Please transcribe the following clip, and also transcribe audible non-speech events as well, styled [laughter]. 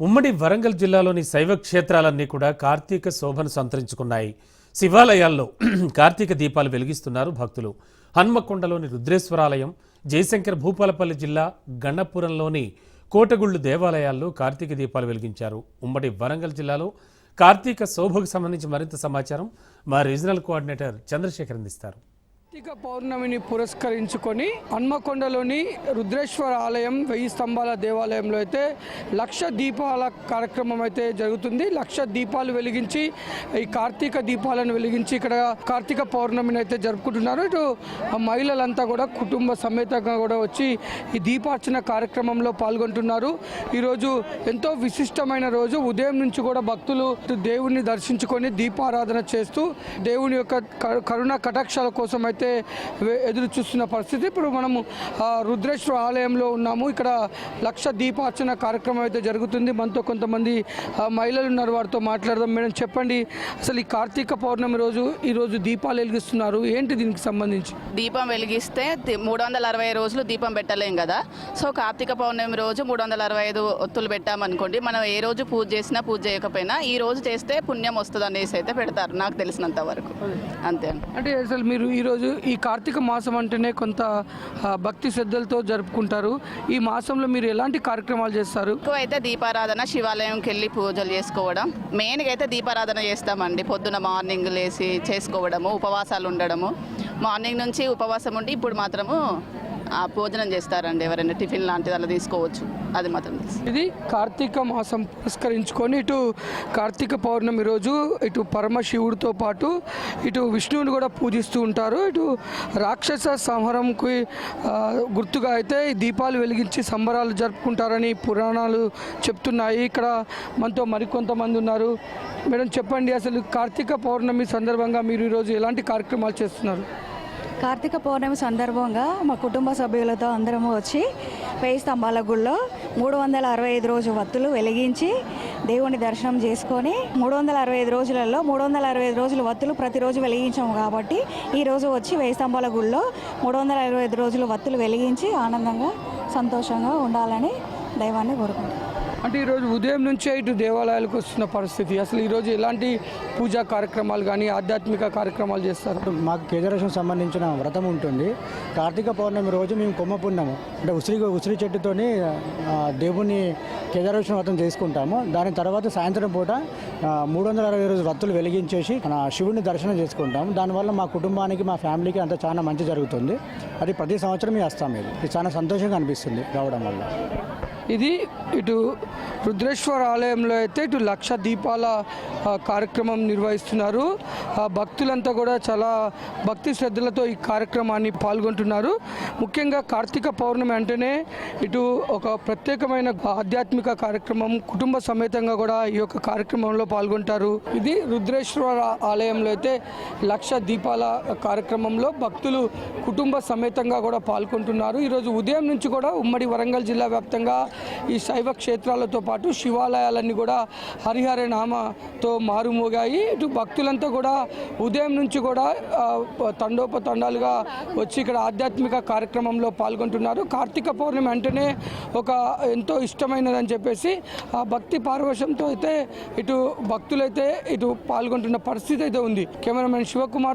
ఉమ్మడి వరంగల్ జిల్లాలోని శైవ క్షేత్రాలన్నీ కూడా కార్తీక శోభను సంతరించుకున్నాయి. శివాలయాల్లో [clears throat] కార్తీక దీపాలు వెలిగిస్తున్నారు భక్తులు. హన్మకొండలోని రుద్రేశ్వరాలయం జయశంకర్ భూపాలపల్లి జిల్లా గన్నపురంలోని కోటగుళ్ళు దేవాలయాల్లో కార్తీక దీపాలు వెలిగించారు. ఉమ్మడి వరంగల్ జిల్లాలో కార్తీక శోభకు సంబంధించి మరింత సమాచారం మా రీజనల్ కోఆర్డినేటర్ చంద్రశేఖర్ అందిస్తారు. కార్తీక పౌర్ణమిని పురస్కరించుకొని హన్మకొండలోని రుద్రేశ్వర ఆలయం వెయ్యి స్తంభాల దేవాలయంలో అయితే లక్ష దీపాల కార్యక్రమం అయితే జరుగుతుంది. లక్ష దీపాలు వెలిగించి ఈ కార్తీక దీపాలను వెలిగించి ఇక్కడ కార్తీక పౌర్ణమిని అయితే జరుపుకుంటున్నారు. ఇటు మహిళలంతా కూడా కుటుంబ సమేతంగా కూడా వచ్చి ఈ దీపార్చన కార్యక్రమంలో పాల్గొంటున్నారు. ఈరోజు ఎంతో విశిష్టమైన రోజు. ఉదయం నుంచి కూడా భక్తులు దేవుణ్ణి దర్శించుకొని దీపారాధన చేస్తూ దేవుని యొక్క కరుణ కటాక్షాల కోసం అయితే వే- ఎదురు చూస్తున్న పరిస్థితి. ఇప్పుడు మనము రుద్రేశ్వర ఆలయంలో ఉన్నాము. ఇక్కడ లక్ష దీపార్చన కార్యక్రమం అయితే జరుగుతుంది. మనతో కొంతమంది మహిళలు ఉన్నారు. వారితో మాట్లాడదాం. మేడం చెప్పండి. అసలు ఈ కార్తీక పౌర్ణమి రోజు ఈ రోజు దీపాలు వెలిగిస్తున్నారు. ఏంటి దీనికి సంబంధించి? దీపం వెలిగిస్తే మూడు వందల అరవై రోజులు దీపం పెట్టలేం కదా. సో కార్తీక పౌర్ణమి రోజు మూడు వందల అరవై ఐదు ఒత్తులు పెట్టామనుకోండి మనం ఏ రోజు పూజ చేసినా పూజ చేయకపోయినా ఈ రోజు చేస్తే పుణ్యం వస్తుంది అనేసి అయితే పెడతారు. నాకు తెలిసినంత వరకు అంతే అంటే అసలు మీరు ఈరోజు ఈ కార్తీక మాసం అంటేనే కొంత భక్తి శ్రద్ధలతో జరుపుకుంటారు. ఈ మాసంలో మీరు ఎలాంటి కార్యక్రమాలు చేస్తారు? ఎక్కువ అయితే దీపారాధన శివాలయంకి వెళ్ళి పూజలు చేసుకోవడం. మెయిన్గా అయితే దీపారాధన చేస్తామండి. పొద్దున మార్నింగ్ లేచి చేసుకోవడము ఉపవాసాలు ఉండడము. మార్నింగ్ నుంచి ఉపవాసం ఉండి ఇప్పుడు మాత్రము భోజనం చేస్తారండి ఎవరైనా టిఫిన్ లాంటిది అలా తీసుకోవచ్చు. అది మాత్రం ఇది కార్తీక మాసం పురస్కరించుకొని ఇటు కార్తీక పౌర్ణమి రోజు ఇటు పరమశివుడితో పాటు ఇటు విష్ణువుని కూడా పూజిస్తూ ఉంటారు. ఇటు రాక్షస సంహారంకి గుర్తుగా అయితే దీపాలు వెలిగించి సంబరాలు జరుపుకుంటారని పురాణాలు చెప్తున్నాయి. ఇక్కడ మనతో మరికొంతమంది ఉన్నారు. మేడం చెప్పండి అసలు కార్తీక పౌర్ణమి సందర్భంగా మీరు ఈరోజు ఎలాంటి కార్యక్రమాలు చేస్తున్నారు? కార్తీక పౌర్ణమి సందర్భంగా మా కుటుంబ సభ్యులతో అందరము వచ్చి వేయి స్తంభాల గుళ్ళో మూడు వందల అరవై ఐదు రోజు వత్తులు వెలిగించి దేవుని దర్శనం చేసుకొని మూడు వందల అరవై ఐదు రోజులలో మూడు వందల అరవై ఐదు రోజులు వత్తులు ప్రతిరోజు వెలిగించాము కాబట్టి ఈ రోజు వచ్చి వేయి స్తంభాల గుళ్ళో మూడు వందల అరవై ఐదు రోజులు వత్తులు వెలిగించి ఆనందంగా సంతోషంగా ఉండాలని దైవాన్ని కోరుకుంటాం అంటే ఈరోజు ఉదయం నుంచే ఇటు దేవాలయాలకు వస్తున్న పరిస్థితి. అసలు ఈరోజు ఎలాంటి పూజా కార్యక్రమాలు కానీ ఆధ్యాత్మిక కార్యక్రమాలు చేస్తారు? మాకు కేదారేశ్వరం సంబంధించిన వ్రతం ఉంటుంది. కార్తీక పౌర్ణమి రోజు మేము కొమ్మ పున్నము. అంటే ఉసిరి ఉసిరి చెట్టుతోని దేవుని కేదారేశ్వరం వ్రతం చేసుకుంటాము. దాని తర్వాత సాయంత్రం పూట మూడు వందల అరవై రోజు వత్తులు వెలిగించేసి శివుడిని దర్శనం చేసుకుంటాము. దానివల్ల మా కుటుంబానికి మా ఫ్యామిలీకి అంత చాలా మంచి జరుగుతుంది. అది ప్రతి సంవత్సరం మేము. వస్తాం ఇది చాలా సంతోషంగా అనిపిస్తుంది రావడం వల్ల. ఇది ఇటు రుద్రేశ్వర ఆలయంలో అయితే ఇటు లక్ష దీపాల కార్యక్రమం నిర్వహిస్తున్నారు. భక్తులంతా కూడా చాలా భక్తి శ్రద్ధలతో ఈ కార్యక్రమాన్ని పాల్గొంటున్నారు. ముఖ్యంగా కార్తీక పౌర్ణమి అంటేనే ఇటు ఒక ప్రత్యేకమైన ఆధ్యాత్మిక కార్యక్రమం కుటుంబ సమేతంగా కూడా ఈ యొక్క కార్యక్రమంలో పాల్గొంటారు. ఇది రుద్రేశ్వర ఆలయంలో అయితే లక్ష దీపాల కార్యక్రమంలో భక్తులు కుటుంబ సమేతంగా కూడా పాల్గొంటున్నారు. ఈరోజు ఉదయం నుంచి కూడా ఉమ్మడి వరంగల్ జిల్లా వ్యాప్తంగా ఈ శైవ క్షేత్రాలతో పాటు శివాలయాలన్నీ కూడా హరిహర నామతో మారుమోగాయి. ఇటు భక్తులంతా కూడా ఉదయం నుంచి కూడా తండోపతండాలుగా వచ్చి ఇక్కడ ఆధ్యాత్మిక కార్యక్రమంలో పాల్గొంటున్నారు. కార్తీక పౌర్ణమి అంటేనే ఒక ఎంతో ఇష్టమైనదని చెప్పేసి ఆ భక్తి పారవశంతో అయితే ఇటు భక్తులైతే ఇటు పాల్గొంటున్న పరిస్థితి అయితే ఉంది. కెమెరామెన్ శివకుమార్